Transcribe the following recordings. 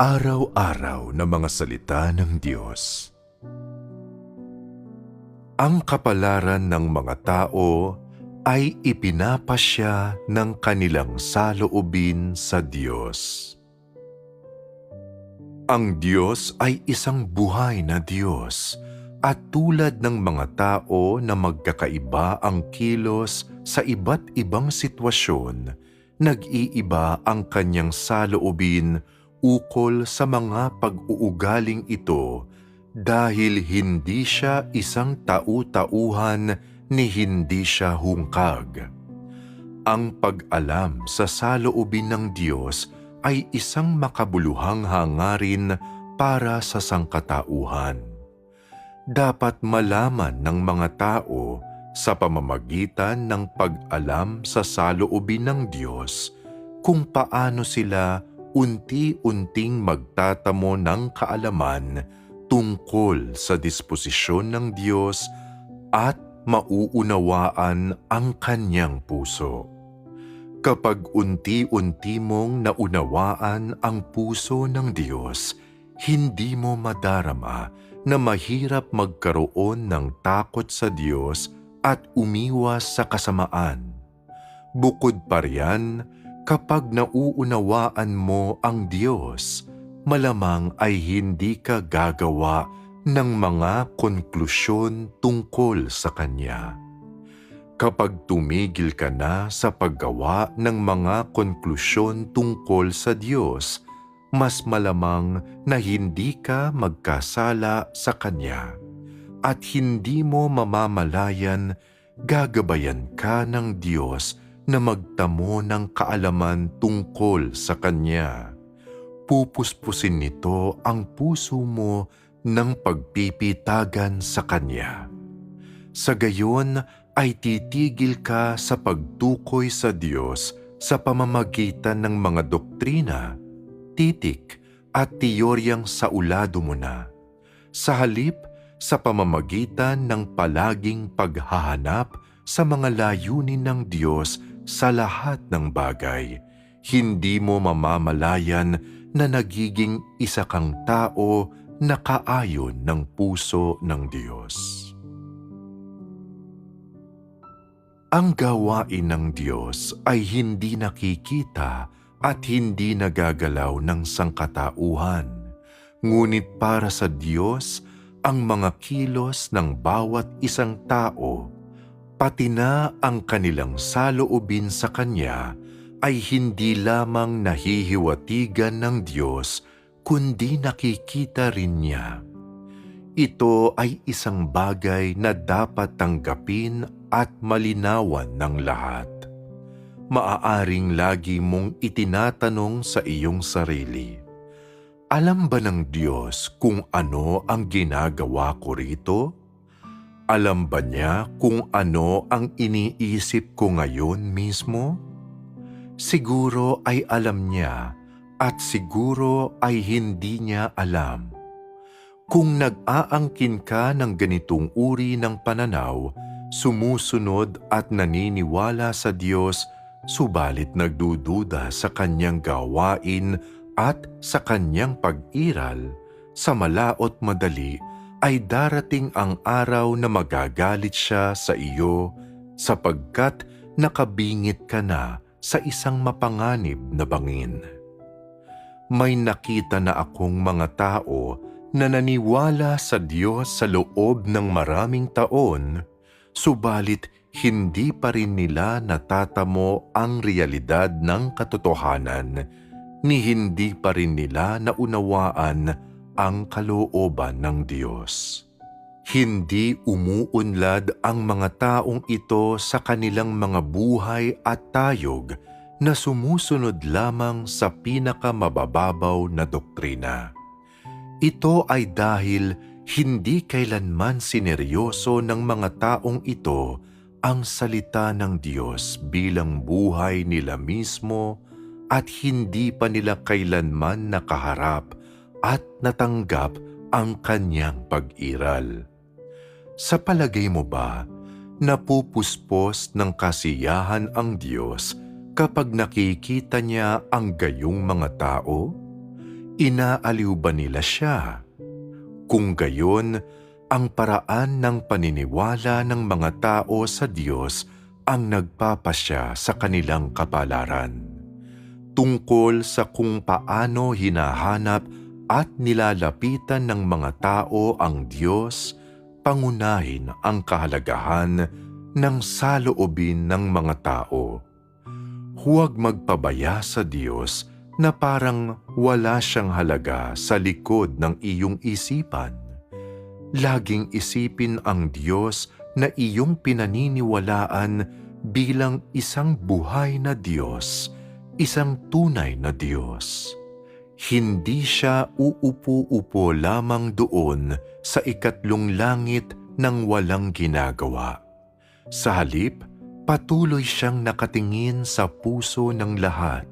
Araw-araw na mga salita ng Diyos. Ang kapalaran ng mga tao ay ipinapasya ng kanilang saloobin sa Diyos. Ang Diyos ay isang buhay na Diyos at tulad ng mga tao na magkakaiba ang kilos sa iba't ibang sitwasyon, nag-iiba ang kanyang saloobin ukol sa mga pag-uugaling ito dahil hindi siya isang tau-tauhan ni hindi siya hungkag. Ang pag-alam sa saloobin ng Diyos ay isang makabuluhang hangarin para sa sangkatauhan. Dapat malaman ng mga tao sa pamamagitan ng pag-alam sa saloobin ng Diyos kung paano sila unti-unting magtatamo ng kaalaman tungkol sa disposisyon ng Diyos at mauunawaan ang kanyang puso. Kapag unti-unti mong naunawaan ang puso ng Diyos, hindi mo madarama na mahirap magkaroon ng takot sa Diyos at umiwas sa kasamaan. Bukod pa riyan, kapag nauunawaan mo ang Diyos, malamang ay hindi ka gagawa ng mga konklusyon tungkol sa Kanya. Kapag tumigil ka na sa paggawa ng mga konklusyon tungkol sa Diyos, mas malamang na hindi ka magkasala sa Kanya at hindi mo mamamalayan gagabayan ka ng Diyos na magtamo ng kaalaman tungkol sa Kanya. Pupuspusin nito ang puso mo ng pagpipitagan sa Kanya. Sa gayon ay titigil ka sa pagtukoy sa Diyos sa pamamagitan ng mga doktrina, titik at teoryang sa ulado mo na. Sa halip, sa pamamagitan ng palaging paghahanap sa mga layunin ng Diyos sa lahat ng bagay, hindi mo mamamalayan na nagiging isa kang tao na kaayon ng puso ng Diyos. Ang gawain ng Diyos ay hindi nakikita at hindi nagagalaw ng sangkatauhan. Ngunit para sa Diyos, ang mga kilos ng bawat isang tao pati na ang kanilang saloobin sa Kanya ay hindi lamang nahihiwatigan ng Diyos kundi nakikita rin niya. Ito ay isang bagay na dapat tanggapin at malinawan ng lahat. Maaaring lagi mong itinatanong sa iyong sarili, Alam ba ng Diyos kung ano ang ginagawa ko rito? Alam ba niya kung ano ang iniisip ko ngayon mismo? Siguro ay alam niya at siguro ay hindi niya alam. Kung nag-aangkin ka ng ganitong uri ng pananaw, sumusunod at naniniwala sa Diyos, subalit nagdududa sa kanyang gawain at sa kanyang pag-iral, sa malaot madali ay darating ang araw na magagalit siya sa iyo sapagkat nakabingit ka na sa isang mapanganib na bangin. May nakita na akong mga tao na naniwala sa Diyos sa loob ng maraming taon, subalit hindi pa rin nila natatamo ang realidad ng katotohanan ni hindi pa rin nila naunawaan ang kalooban ng Diyos. Hindi umuunlad ang mga taong ito sa kanilang mga buhay at tayog na sumusunod lamang sa pinakamabababaw na doktrina. Ito ay dahil hindi kailanman sineryoso ng mga taong ito ang salita ng Diyos bilang buhay nila mismo at hindi pa nila kailanman nakaharap at natanggap ang kanyang pag-iral. Sa palagay mo ba, napupuspos ng kasiyahan ang Diyos kapag nakikita niya ang gayong mga tao? Inaaliw ba nila siya? Kung gayon, ang paraan ng paniniwala ng mga tao sa Diyos ang nagpapasya sa kanilang kapalaran. Tungkol sa kung paano hinahanap at nilalapitan ng mga tao ang Diyos, pangunahin ang kahalagahan ng saloobin ng mga tao. Huwag magpabaya sa Diyos na parang wala siyang halaga sa likod ng iyong isipan. Laging isipin ang Diyos na iyong pinaniniwalaan bilang isang buhay na Diyos, isang tunay na Diyos. Hindi siya uupo-upo lamang doon sa ikatlong langit ng walang ginagawa. Sa halip, patuloy siyang nakatingin sa puso ng lahat.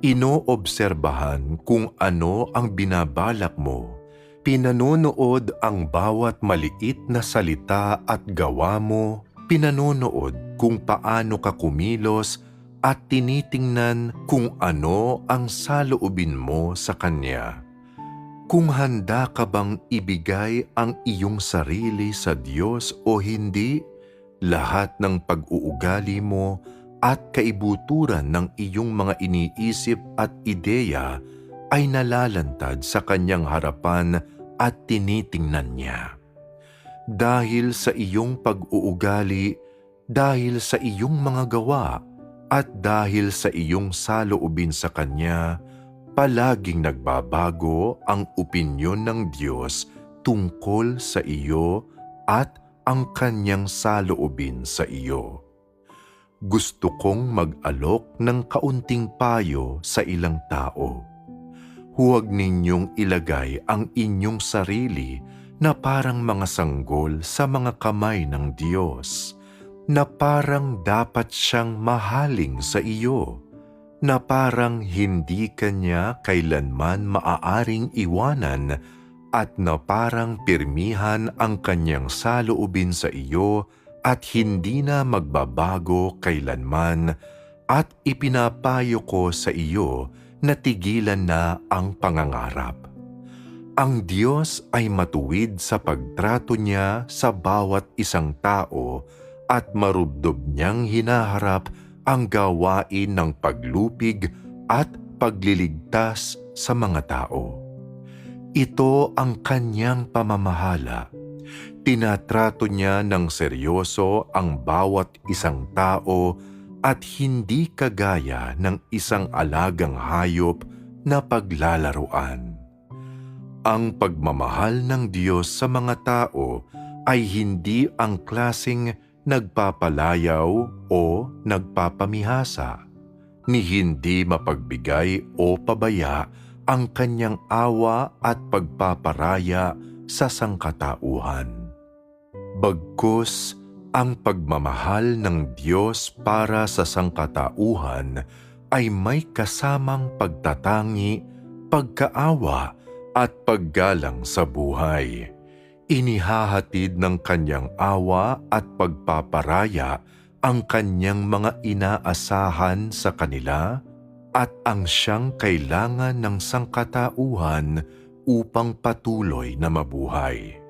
Inoobserbahan kung ano ang binabalak mo. Pinanonood ang bawat maliit na salita at gawa mo. Pinanonood kung paano ka kumilos at tinitingnan kung ano ang saloobin mo sa Kanya. Kung handa ka bang ibigay ang iyong sarili sa Diyos o hindi, lahat ng pag-uugali mo at kaibuturan ng iyong mga iniisip at ideya ay nalalantad sa kanyang harapan at tinitingnan niya. Dahil sa iyong pag-uugali, dahil sa iyong mga gawa, at dahil sa iyong saloobin sa Kanya, palaging nagbabago ang opinyon ng Diyos tungkol sa iyo at ang Kanyang saloobin sa iyo gusto kong mag-alok ng kaunting payo sa ilang tao. Huwag ninyong ilagay ang inyong sarili na parang mga sanggol sa mga kamay ng Diyos, na parang dapat siyang mahaling sa iyo, na parang hindi kanya kailanman maaaring iwanan at na parang pirmihan ang kanyang saloobin sa iyo at hindi na magbabago kailanman at ipinapayo ko sa iyo na tigilan na ang pangangarap. Ang Diyos ay matuwid sa pagtrato niya sa bawat isang tao at marubdob niyang hinaharap ang gawain ng paglupig at pagliligtas sa mga tao. Ito ang kanyang pamamahala Tinatrato niya ng seryoso ang bawat isang tao at hindi kagaya ng isang alagang hayop na paglalaruan. Ang pagmamahal ng Diyos sa mga tao ay hindi ang klasing nagpapalayaw o nagpapamihasa, ni hindi mapagbigay o pabaya ang kanyang awa at pagpaparaya sa sangkatauhan. Bagkus ang pagmamahal ng Diyos para sa sangkatauhan ay may kasamang pagtatangi, pagkaawa at paggalang sa buhay. Inihahatid ng kanyang awa at pagpaparaya ang kanyang mga inaasahan sa kanila at ang siyang kailangan ng sangkatauhan upang patuloy na mabuhay.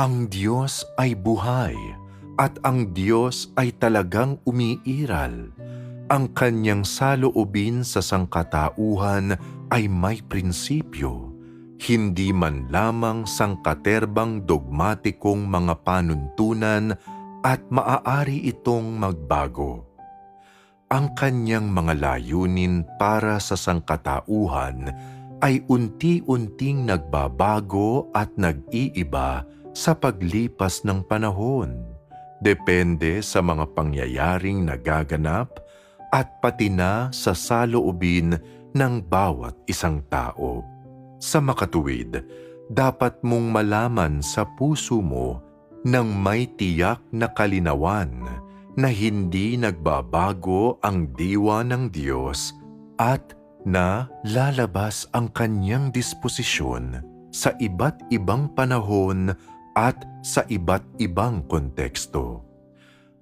Ang Diyos ay buhay at ang Diyos ay talagang umiiral. Ang kanyang saloobin sa sangkatauhan ay may prinsipyo, hindi man lamang sangkaterbang dogmatikong mga panuntunan at maaari itong magbago. Ang kanyang mga layunin para sa sangkatauhan ay unti-unting nagbabago at nag-iiba sa paglipas ng panahon. Depende sa mga pangyayaring nagaganap at pati na sa saloobin ng bawat isang tao. Sa makatuwid, dapat mong malaman sa puso mo ng may tiyak na kalinawan na hindi nagbabago ang diwa ng Diyos at na lalabas ang kanyang disposisyon sa iba't ibang panahon at sa iba't ibang konteksto.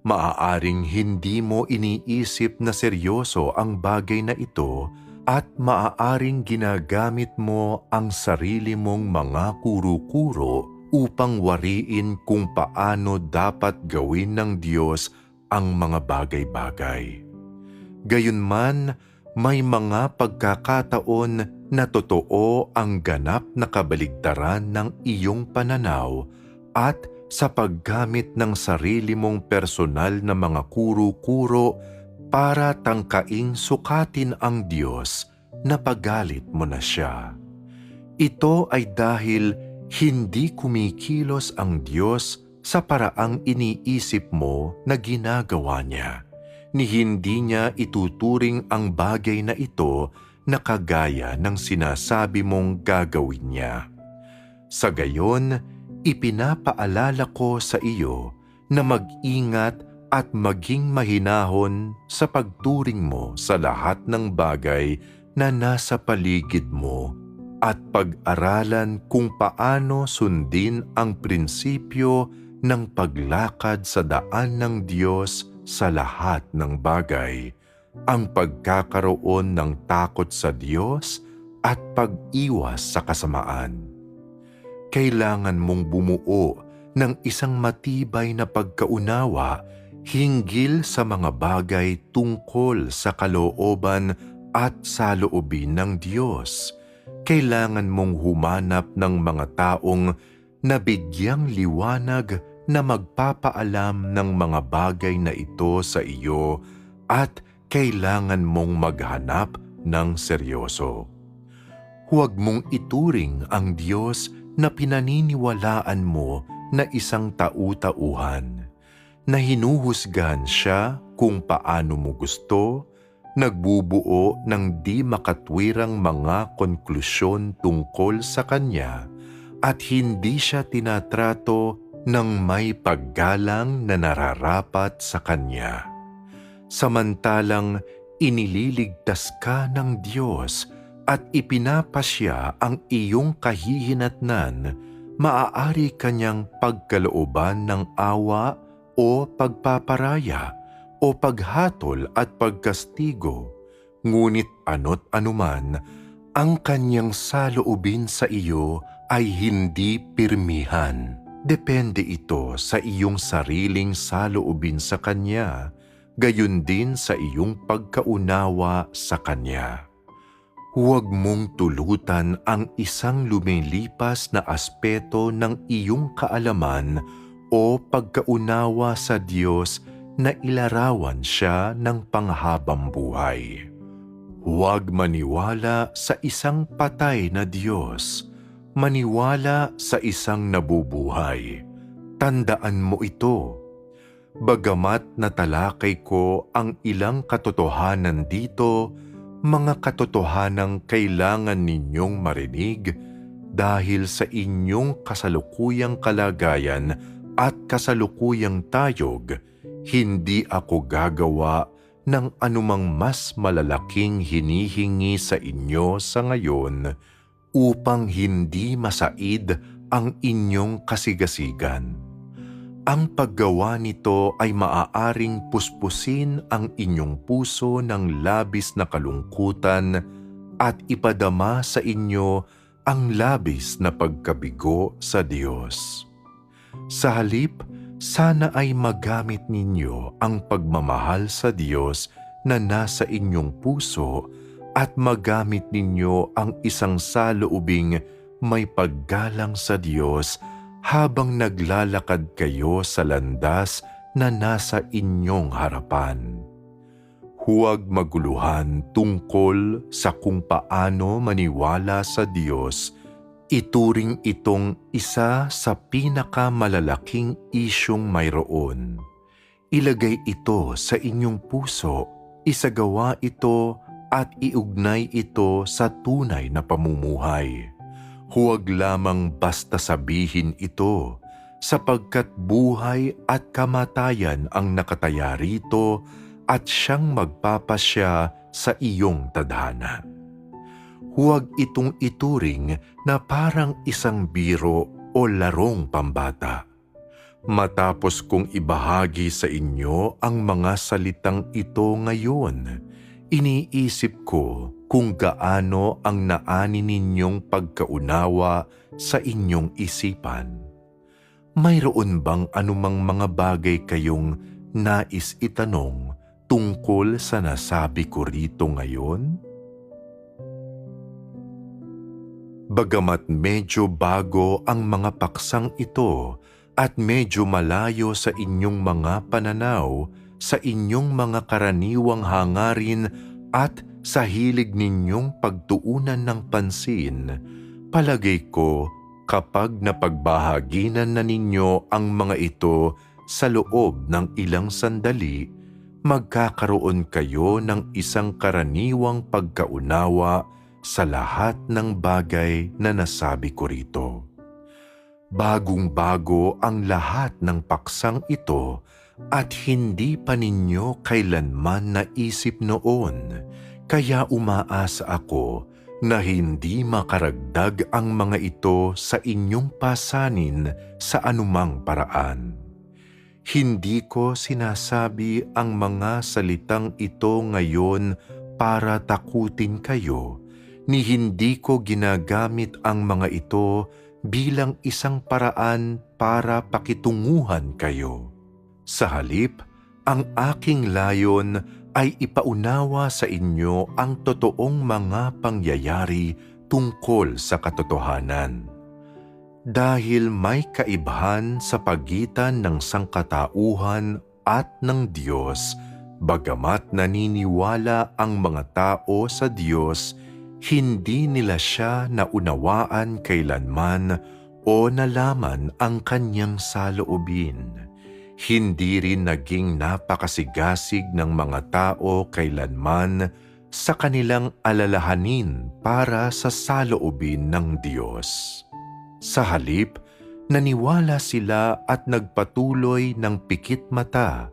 Maaaring hindi mo iniisip na seryoso ang bagay na ito at maaaring ginagamit mo ang sarili mong mga kuro-kuro upang wariin kung paano dapat gawin ng Diyos ang mga bagay-bagay. Gayunman, may mga pagkakataon na totoo ang ganap na kabaligtaran ng iyong pananaw at sa paggamit ng sarili mong personal na mga kuro-kuro para tangkaing sukatin ang Diyos na pagalit mo na siya. Ito ay dahil hindi kumikilos ang Diyos sa paraang iniisip mo na ginagawa niya, ni hindi niya ituturing ang bagay na ito na kagaya ng sinasabi mong gagawin niya. Sa gayon, ipinapaalala ko sa iyo na mag-ingat at maging mahinahon sa pagturing mo sa lahat ng bagay na nasa paligid mo at pag-aralan kung paano sundin ang prinsipyo ng paglakad sa daan ng Diyos sa lahat ng bagay, ang pagkakaroon ng takot sa Diyos at pag-iwas sa kasamaan. Kailangan mong bumuo ng isang matibay na pagkaunawa hinggil sa mga bagay tungkol sa kalooban at sa loobin ng Diyos. Kailangan mong humanap ng mga taong nabigyang liwanag na magpapaalam ng mga bagay na ito sa iyo at kailangan mong maghanap ng seryoso. Huwag mong ituring ang Diyos na pinaniniwalaan mo na isang tau-tauhan, na hinuhusgan siya kung paano mo gusto, nagbubuo ng di makatwirang mga konklusyon tungkol sa Kanya, at hindi siya tinatrato ng may paggalang na nararapat sa Kanya. Samantalang inililigtas ka ng Diyos at ipinapasya ang iyong kahihinatnan, maaari kanyang pagkalooban ng awa o pagpaparaya o paghatol at pagkastigo. Ngunit ano't anuman, ang kanyang saloobin sa iyo ay hindi pirmihan. Depende ito sa iyong sariling saloobin sa Kanya, gayon din sa iyong pagkaunawa sa Kanya. Huwag mong tulutan ang isang lumilipas na aspeto ng iyong kaalaman o pagkaunawa sa Diyos na ilarawan siya ng panghabang buhay. Huwag maniwala sa isang patay na Diyos, maniwala sa isang nabubuhay. Tandaan mo ito. Bagamat natalakay ko ang ilang katotohanan dito, mga katotohanang kailangan ninyong marinig dahil sa inyong kasalukuyang kalagayan at kasalukuyang tayog, hindi ako gagawa ng anumang mas malalaking hinihingi sa inyo sa ngayon upang hindi masaid ang inyong kasigasigan. Ang paggawa nito ay maaaring puspusin ang inyong puso ng labis na kalungkutan at ipadama sa inyo ang labis na pagkabigo sa Diyos. Sa halip, sana ay magamit ninyo ang pagmamahal sa Diyos na nasa inyong puso at magamit ninyo ang isang saloobing may paggalang sa Diyos habang naglalakad kayo sa landas na nasa inyong harapan. Huwag maguluhan tungkol sa kung paano maniwala sa Diyos. Ituring itong isa sa pinakamalalaking isyong mayroon. Ilagay ito sa inyong puso, isagawa ito at iugnay ito sa tunay na pamumuhay. Huwag lamang basta sabihin ito, sapagkat buhay at kamatayan ang nakataya rito at siyang magpapasya sa iyong tadhana. Huwag itong ituring na parang isang biro o larong pambata. Matapos kong ibahagi sa inyo ang mga salitang ito ngayon, iniisip ko kung gaano ang naani ninyong pagkaunawa sa inyong isipan. Mayroon bang anumang mga bagay kayong nais itanong tungkol sa nasabi ko rito ngayon? Bagamat medyo bago ang mga paksang ito at medyo malayo sa inyong mga pananaw, sa inyong mga karaniwang hangarin at sa hilig ninyong pagtuunan ng pansin, palagay ko kapag napagbahaginan na ninyo ang mga ito sa loob ng ilang sandali, magkakaroon kayo ng isang karaniwang pagkaunawa sa lahat ng bagay na nasabi ko rito. Bagong-bago ang lahat ng paksang ito at hindi pa ninyo kailanman naisip noon, kaya umaasa ako na hindi makaragdag ang mga ito sa inyong pasanin sa anumang paraan. Hindi ko sinasabi ang mga salitang ito ngayon para takutin kayo, ni hindi ko ginagamit ang mga ito bilang isang paraan para pakitunguhan kayo. Sa halip, ang aking layon ay ipaunawa sa inyo ang totoong mga pangyayari tungkol sa katotohanan. Dahil may kaibahan sa pagitan ng sangkatauhan at ng Diyos, bagamat naniniwala ang mga tao sa Diyos, hindi nila siya naunawaan kailanman o nalaman ang kanyang saloobin. Hindi rin naging napakasigasig ng mga tao kailanman sa kanilang alalahanin para sa saloobin ng Diyos. Sa halip, naniwala sila at nagpatuloy ng pikit mata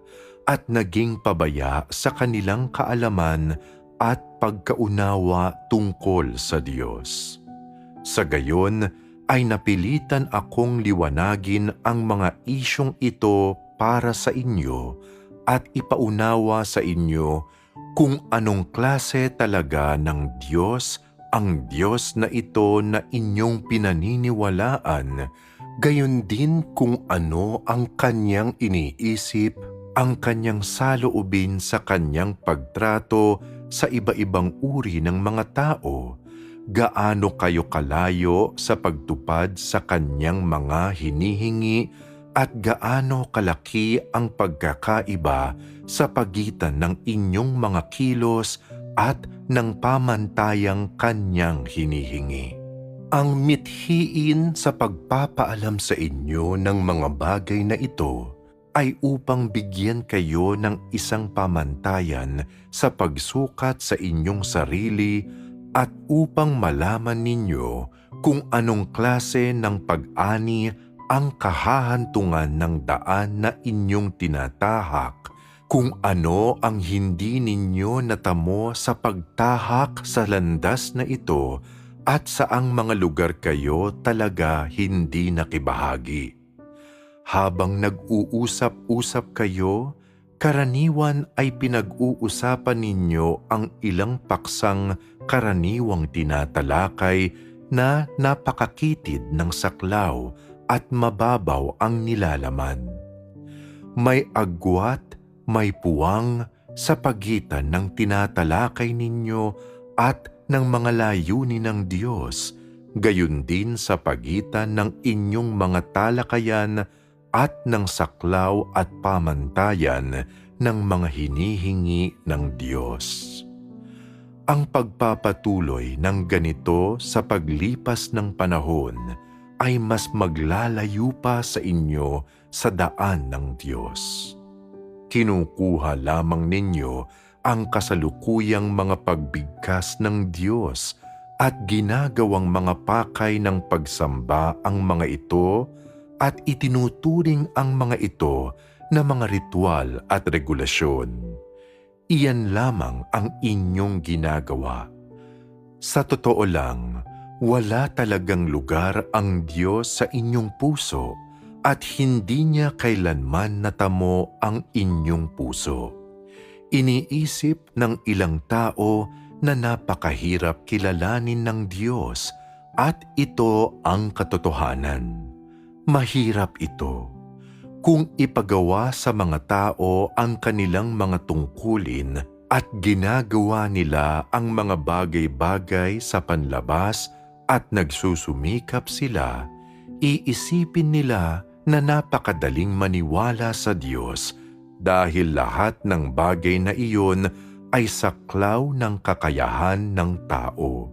at naging pabaya sa kanilang kaalaman at pagkaunawa tungkol sa Diyos. Sa gayon ay napilitan akong liwanagin ang mga isyong ito para sa inyo at ipaunawa sa inyo kung anong klase talaga ng Diyos ang Diyos na ito na inyong pinaniniwalaan, gayon din kung ano ang kanyang iniisip, ang kanyang saloobin sa kanyang pagtrato sa iba-ibang uri ng mga tao, gaano kayo kalayo sa pagtupad sa kanyang mga hinihingi at gaano kalaki ang pagkakaiba sa pagitan ng inyong mga kilos at ng pamantayang kanyang hinihingi. Ang mithiin sa pagpapaalam sa inyo ng mga bagay na ito ay upang bigyan kayo ng isang pamantayan sa pagsukat sa inyong sarili at upang malaman ninyo kung anong klase ng pag-ani ang kahahantungan ng daan na inyong tinatahak kung ano ang hindi ninyo natamo sa pagtahak sa landas na ito at saang mga lugar kayo talaga hindi nakibahagi. Habang nag-uusap-usap kayo, karaniwan ay pinag-uusapan ninyo ang ilang paksang karaniwang tinatalakay na napakakitid ng saklaw at mababaw ang nilalaman. May agwat may puwang sa pagitan ng tinatalakay ninyo at ng mga layunin ng Diyos, gayon din sa pagitan ng inyong mga talakayan at ng saklaw at pamantayan ng mga hinihingi ng Diyos. Ang pagpapatuloy ng ganito sa paglipas ng panahon ay mas maglalayo pa sa inyo sa daan ng Diyos kinukuha lamang ninyo ang kasalukuyang mga pagbigkas ng Diyos at ginagawang mga pakay ng pagsamba ang mga ito at itinuturing ang mga ito na mga ritual at regulasyon. Iyan lamang ang inyong ginagawa. Sa totoo lang, wala talagang lugar ang Diyos sa inyong puso at hindi niya kailanman natamo ang inyong puso. Iniisip ng ilang tao na napakahirap kilalanin ng Diyos at ito ang katotohanan. Mahirap ito. Kung ipagawa sa mga tao ang kanilang mga tungkulin at ginagawa nila ang mga bagay-bagay sa panlabas at nagsusumikap sila, iisipin nila na napakadaling maniwala sa Diyos dahil lahat ng bagay na iyon ay saklaw ng kakayahan ng tao.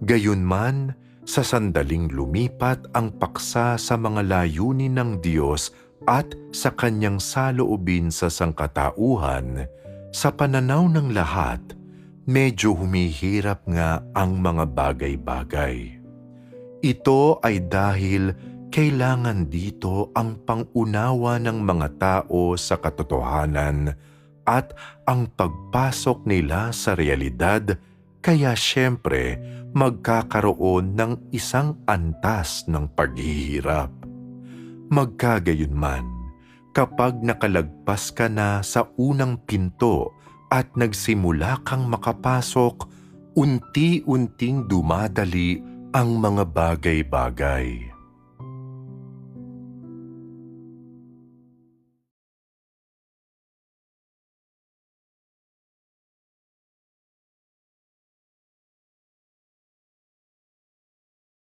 Gayunman, sa sandaling lumipat ang paksa sa mga layunin ng Diyos at sa kanyang saloobin sa sangkatauhan, sa pananaw ng lahat, medyo humihirap nga ang mga bagay-bagay. Ito ay dahil kailangan dito ang pangunawa ng mga tao sa katotohanan at ang pagpasok nila sa realidad kaya siyempre magkakaroon ng isang antas ng paghihirap. Magkagayon man, kapag nakalagpas ka na sa unang pinto at nagsimula kang makapasok, unti-unting dumadali ang mga bagay-bagay.